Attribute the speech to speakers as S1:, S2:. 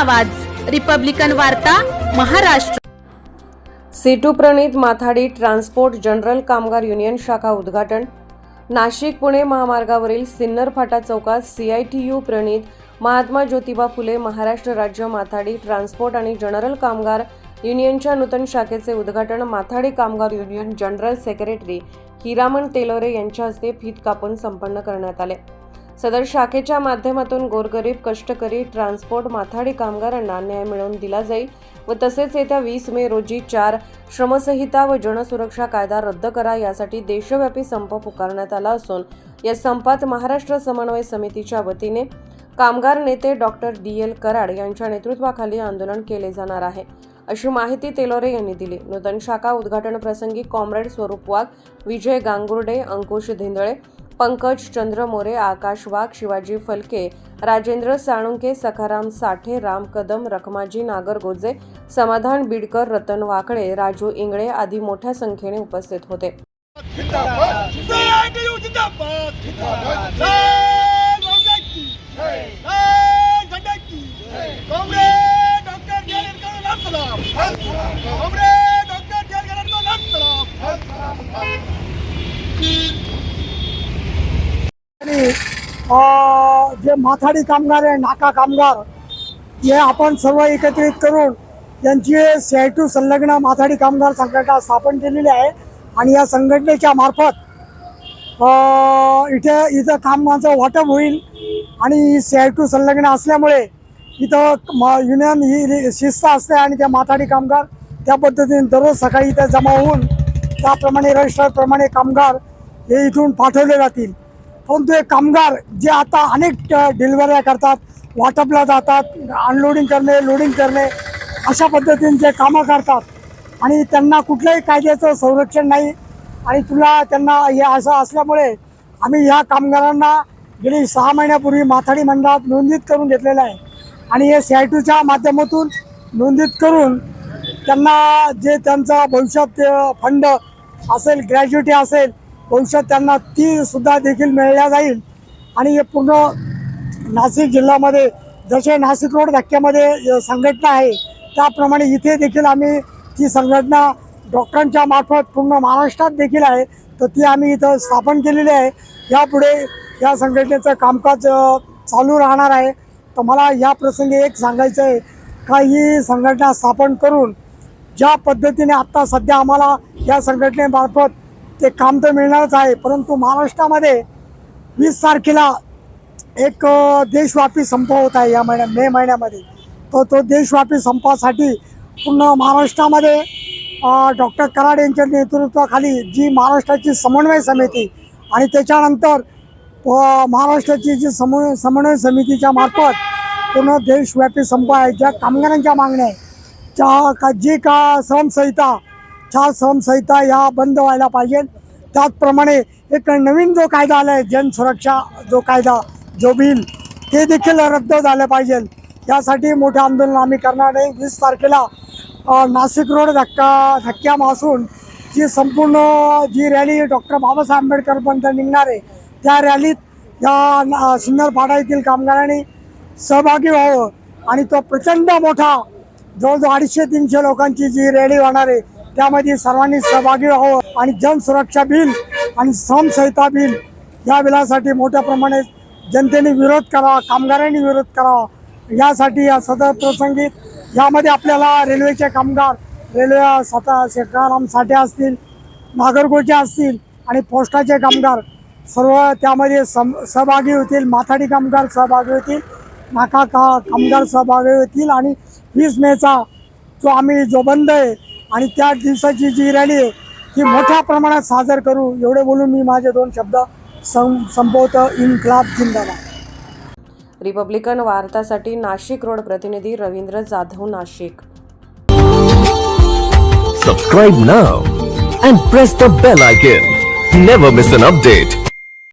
S1: आवाज. रिपब्लिकन वार्ता महाराष्ट्र.
S2: सीटू प्रणित माथाडी ट्रान्सपोर्ट जनरल कामगार युनियन शाखा उद्घाटन. नाशिक पुणे महामार्गावरील सिन्नर फाटा चौकात सीआयटीयू प्रणित महात्मा ज्योतिबा फुले महाराष्ट्र राज्य माथाडी ट्रान्सपोर्ट आणि जनरल कामगार युनियनच्या नूतन शाखेचे उद्घाटन माथाडी कामगार union general secretary Hiraman Telore यांच्या हस्ते फीत कापून संपन्न करण्यात आले. सदर शाखेच्या माध्यमातून गोरगरीब कष्टकरी ट्रान्सपोर्ट माथाडी कामगारांना न्याय मिळवून दिला जाईल व तसेच येत्या वीस मे रोजी चार श्रमसंहिता व जनसुरक्षा कायदा रद्द करा यासाठी देशव्यापी संप पुकारण्यात आला असून या संपात महाराष्ट्र समन्वय समितीच्या वतीने कामगार नेते डॉक्टर डी. एल कराड यांच्या नेतृत्वाखाली आंदोलन केले जाणार आहे. अशी माहिती तेलोरे यांनी दिली. नूतन शाखा उद्घाटन प्रसंगी कॉम्रेड स्वरूप वाघ विजय गांगुर्डे अंकुश धिंदळे पंकज चंद्र मोरे आकाश वाघ शिवाजी फलके राजेंद्र साळुंके सखाराम साठे राम कदम रखमाजी नागरगोजे समाधान बिडकर रतन वाकळे राजू इंगळे आदी मोठ्या संख्येने उपस्थित होते
S3: Thank you. जे माथाडी कामगार आहे नाका कामगार हे आपण सर्व एकत्रित करून यांची सी आय टू संलग्न माथाडी कामगार संघटना स्थापन केलेली आहे आणि या संघटनेच्या मार्फत इथे इथं कामाचं वाटप होईल आणि सी आय टू संलग्न असल्यामुळे इथं म- युनियन ही शिस्त असते आणि त्या माथाडी कामगार त्या पद्धतीने दररोज सकाळी इथं जमा होऊन त्याप्रमाणे रजिस्टरप्रमाणे कामगार हे इथून पाठवले जातील. परंतु हे कामगार जे आता अनेक डिलिव्हऱ्या करतात वाटपला जातात अनलोडिंग करणे लोडिंग करणे अशा पद्धतीने जे कामं करतात. आणि त्यांना कुठल्याही कायद्याचं संरक्षण नाही. आणि तुला त्यांना हे असं असल्यामुळे आम्ही ह्या कामगारांना गेली सहा महिन्यापूर्वी माथाडी मंडळात नोंदणीत करून घेतलेलं आहे. आणि हे सी आय टूच्या माध्यमातून नोंदणीत करून त्यांना जे त्यांचा भविष्यात फंड असेल ग्रॅज्युटी असेल भविष्यात त्यांना ती सुद्धा देखील मिळल्या जाईल. आणि हे पूर्ण नाशिक जिल्ह्यामध्ये जसे नाशिक रोड धक्क्यामध्ये संघटना आहे त्याप्रमाणे इथे देखील आम्ही ती संघटना डॉक्टरांच्या मार्फत पूर्ण महाराष्ट्रात देखील आहे तर ती आम्ही इथं स्थापन केलेली आहे. यापुढे या संघटनेचं कामकाज चालू राहणार आहे. तर मला या प्रसंगी एक सांगायचं आहे का ही संघटना स्थापन करून ज्या पद्धतीने आत्ता सध्या आम्हाला या संघटनेमार्फत ते काम तर मिळणारच आहे परंतु महाराष्ट्रामध्ये वीस तारखेला एक देशव्यापी संप होत आहे या महिन्यात मे महिन्यामध्ये. तो तो देशव्यापी संपासाठी पूर्ण महाराष्ट्रामध्ये डॉक्टर कराड यांच्या नेतृत्वाखाली जी महाराष्ट्राची समन्वय समिती आणि त्याच्यानंतर महाराष्ट्राची जी समन्वय समन्वय समितीच्या मार्फत पूर्ण देशव्यापी संप आहे. ज्या कामगारांच्या मागण्या आहे ज्या का जी का श्रमसंहिता चार श्रमसंहिता या बंद व्हायला पाहिजे. त्याचप्रमाणे एक नवीन जो कायदा आला आहे जनसुरक्षा जो कायदा जो बिल ते देखील रद्द झालं पाहिजे. यासाठी मोठं आंदोलन आम्ही करणार आहे. वीस तारखेला नाशिक रोड धक्का धक्क्यापासून जी संपूर्ण जी रॅली डॉक्टर बाबासाहेब आंबेडकरपर्यंत निघणार आहे त्या रॅलीत या न- सिन्नर येथील कामगारांनी सहभागी व्हावं. आणि तो प्रचंड मोठा जवळजवळ अडीचशे तीनशे लोकांची जी रॅली होणार आहे त्यामध्ये सर्वांनी सहभागी व्हावं आणि जनसुरक्षा बिल आणि श्रमसंहिता बिल या बिलासाठी मोठ्या प्रमाणात जनतेने विरोध करावा कामगारांनी विरोध करावा. यासाठी या सदर प्रसंगी यामध्ये आपल्याला रेल्वेचे कामगार रेल्वे सता शेकाराम साठे असतील नागरगोचे असतील आणि पोस्टाचे कामगार सर्व त्यामध्ये सम सहभागी होतील माथाडी कामगार सहभागी होतील नाका का कामगार सहभागी होतील आणि वीस मेचा जो आम्ही जो बंद आहे आणि त्या दिवसाची जी रॅली आहे ती मोठ्या प्रमाणात सादर करू एवढे बोलून मी माझे दोन शब्द सं संपवतो इन्क्लाब जिंदाबाद
S2: रिपब्लिकन वार्तासाठी नाशिक रोड प्रतिनिधी Ravindra Jadhav Nashik
S4: Subscribe now and press the bell icon. Never miss an update.